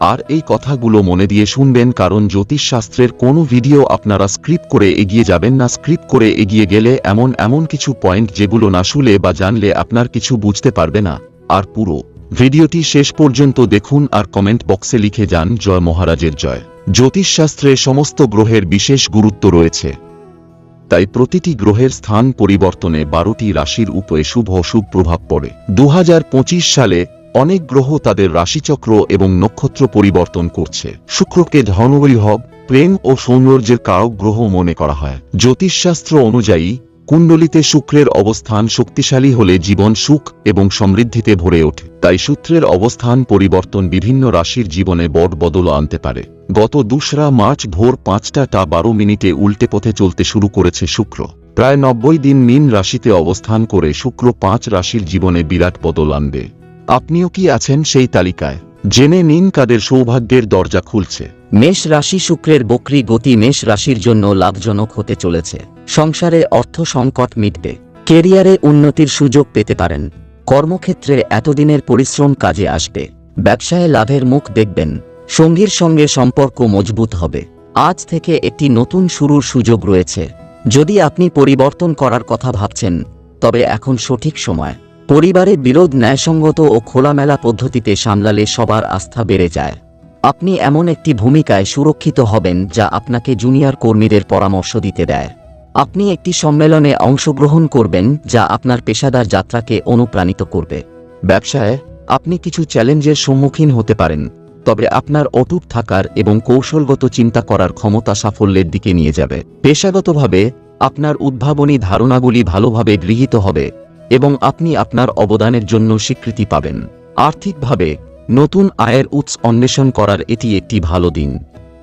আর এই কথাগুলো মনে দিয়ে শুনবেন কারণ জ্যোতিষশাস্ত্রের কোনো ভিডিও আপনারা স্ক্রিপ্ট করে এগিয়ে যাবেন না। স্ক্রিপ্ট করে এগিয়ে গেলে এমন এমন কিছু পয়েন্ট যেগুলো না শুলে বা জানলে আপনার কিছু বুঝতে পারবে না। আর পুরো ভিডিওটি শেষ পর্যন্ত দেখুন আর কমেন্ট বক্সে লিখে যান, জয় মহারাজের জয়। জ্যোতিষশাস্ত্রে সমস্ত গ্রহের বিশেষ গুরুত্ব রয়েছে। তাই প্রতিটি গ্রহের স্থান পরিবর্তনে বারোটি রাশির উপরে শুভ অশুভ প্রভাব পড়ে। দু হাজার পঁচিশ সালে অনেক গ্রহ তাদের রাশিচক্র এবং নক্ষত্র পরিবর্তন করছে। শুক্রকে ধনবৈভব প্রেম ও সৌন্দর্যের কারক গ্রহ মনে করা হয়। জ্যোতিষশাস্ত্র অনুযায়ী, কুণ্ডলিতে শুক্রের অবস্থান শক্তিশালী হলে জীবন সুখ এবং সমৃদ্ধিতে ভরে ওঠে। তাই সূত্রের অবস্থান পরিবর্তন বিভিন্ন রাশির জীবনে বড় বদল আনতে পারে। গত দোসরা মার্চ ভোর পাঁচটা টা বারো মিনিটে উল্টে পথে চলতে শুরু করেছে শুক্র। প্রায় নব্বই দিন মিন রাশিতে অবস্থান করে শুক্র পাঁচ রাশির জীবনে বিরাট বদল আনবে। আপনিও কি আছেন সেই তালিকায়? জেনে নিন কাদের সৌভাগ্যের দরজা খুলছে। মেষ রাশি শুক্রের বক্রি গতি মেষ রাশির জন্য লাভজনক হতে চলেছে। সংসারে অর্থ সংকট মিটবে। কেরিয়ারে উন্নতির সুযোগ পেতে পারেন। কর্মক্ষেত্রে এতদিনের পরিশ্রম কাজে আসবে। ব্যবসায় লাভের মুখ দেখবেন। সঙ্গীর সঙ্গে সম্পর্ক মজবুত হবে। আজ থেকে একটি নতুন শুরুর সুযোগ রয়েছে। যদি আপনি পরিবর্তন করার কথা ভাবছেন, তবে এখন সঠিক সময়। পরিবারে বিরোধ ন্যায়সঙ্গত ও খোলামেলা পদ্ধতিতে সামলালে সবার আস্থা বেড়ে যায়। আপনি এমন একটি ভূমিকায় সুরক্ষিত হবেন যা আপনাকে জুনিয়র কর্মীদের পরামর্শ দিতে দেয়। আপনি একটি সম্মেলনে অংশগ্রহণ করবেন যা আপনার পেশাদার যাত্রাকে অনুপ্রাণিত করবে। ব্যবসায় আপনি কিছু চ্যালেঞ্জের সম্মুখীন হতে পারেন, তবে আপনার অটুট থাকার এবং কৌশলগত চিন্তা করার ক্ষমতা সাফল্যের দিকে নিয়ে যাবে। পেশাগতভাবে আপনার উদ্ভাবনী ধারণাগুলি ভালোভাবে গৃহীত হবে। এবং আপনি আপনার অবদানের জন্য স্বীকৃতি পাবেন। আর্থিকভাবে, নতুন আয়ের উৎস অন্বেষণ করার এটি একটি ভালো দিন।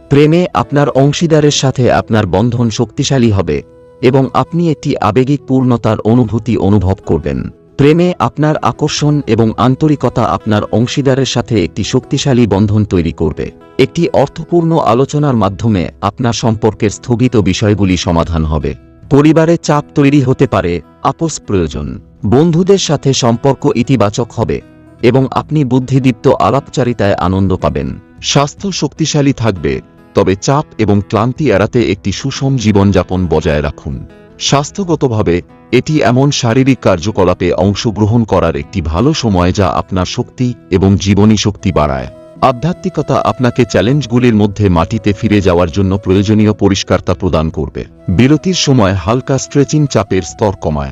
প্রেমে আপনার অংশীদারের সাথে আপনার বন্ধন শক্তিশালী হবে এবং আপনি একটি আবেগিক পূর্ণতার অনুভূতি অনুভব করবেন। প্রেমে আপনার আকর্ষণ এবং আন্তরিকতা আপনার অংশীদারের সাথে একটি শক্তিশালী বন্ধন তৈরি করবে। একটি অর্থপূর্ণ আলোচনার মাধ্যমে আপনার সম্পর্কের স্থগিত বিষয়গুলি সমাধান হবে। পরিবারে চাপ তৈরি হতে পারে, আপোষ প্রয়োজন। বন্ধুদের সাথে সম্পর্ক ইতিবাচক হবে এবং আপনি বুদ্ধিদীপ্ত আলাপচারিতায় আনন্দ পাবেন। স্বাস্থ্য শক্তিশালী থাকবে, তবে চাপ এবং ক্লান্তি এড়াতে একটি সুষম জীবনযাপন বজায় রাখুন। স্বাস্থ্যগতভাবে, এটি এমন শারীরিক কার্যকলাপে অংশগ্রহণ করার একটি ভালো সময় যা আপনার শক্তি এবং জীবনী শক্তি বাড়ায়। আধ্যাত্মিকতা আপনাকে চ্যালেঞ্জগুলির মধ্যে মাটিতে ফিরে যাওয়ার জন্য প্রয়োজনীয় পরিষ্কারতা প্রদান করবে। বিরতির সময় হালকা স্ট্রেচিং চাপের স্তর কমায়।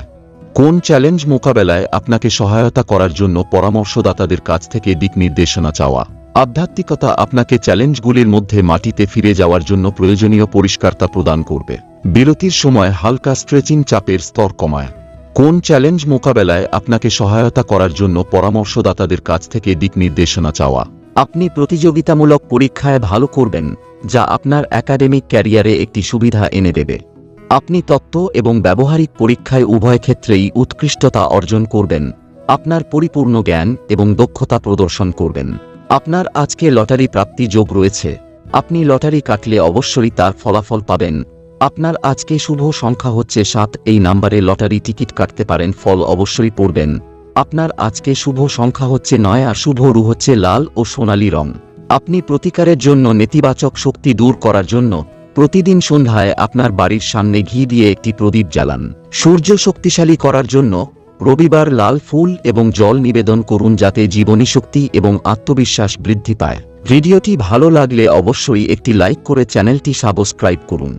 কোন চ্যালেঞ্জ মোকাবেলায় আপনাকে সহায়তা করার জন্য পরামর্শদাতাদের কাছ থেকে দিক নির্দেশনা চাওয়া। আধ্যাত্মিকতা আপনাকে চ্যালেঞ্জগুলির মধ্যে মাটিতে ফিরে যাওয়ার জন্য প্রয়োজনীয় পরিষ্কারতা প্রদান করবে। বিরতির সময় হালকা স্ট্রেচিং চাপের স্তর কমায়। কোন চ্যালেঞ্জ মোকাবেলায় আপনাকে সহায়তা করার জন্য পরামর্শদাতাদের কাছ থেকে দিক নির্দেশনা চাওয়া। আপনি প্রতিযোগিতামূলক পরীক্ষায় ভালো করবেন, যা আপনার একাডেমিক ক্যারিয়ারে একটি সুবিধা এনে দেবে। আপনি তত্ত্ব এবং ব্যবহারিক পরীক্ষায় উভয় ক্ষেত্রেই উৎকৃষ্টতা অর্জন করবেন, আপনার পরিপূর্ণ জ্ঞান এবং দক্ষতা প্রদর্শন করবেন। আপনার আজকে লটারি প্রাপ্তি যোগ রয়েছে, আপনি লটারি কাটলে অবশ্যই তার ফলাফল পাবেন। আপনার আজকে শুভ সংখ্যা হচ্ছে সাত, এই নাম্বারে লটারি টিকিট কাটতে পারেন, ফল অবশ্যই পড়বেন। আপনার আজকে শুভ সংখ্যা হচ্ছে নয় আর শুভ রু হচ্ছে লাল ও সোনালী রং। আপনি প্রতিকারের জন্য নেতিবাচক শক্তি দূর করার জন্য প্রতিদিন সন্ধ্যায় আপনার বাড়ির সামনে ঘি দিয়ে একটি প্রদীপ জ্বালান। সূর্য শক্তিশালী করার জন্য রবিবার লাল ফুল এবং জল নিবেদন করুন যাতে জীবনী শক্তি এবং আত্মবিশ্বাস বৃদ্ধি পায়। ভিডিওটি ভালো লাগলে অবশ্যই একটি লাইক করে চ্যানেলটি সাবস্ক্রাইব করুন।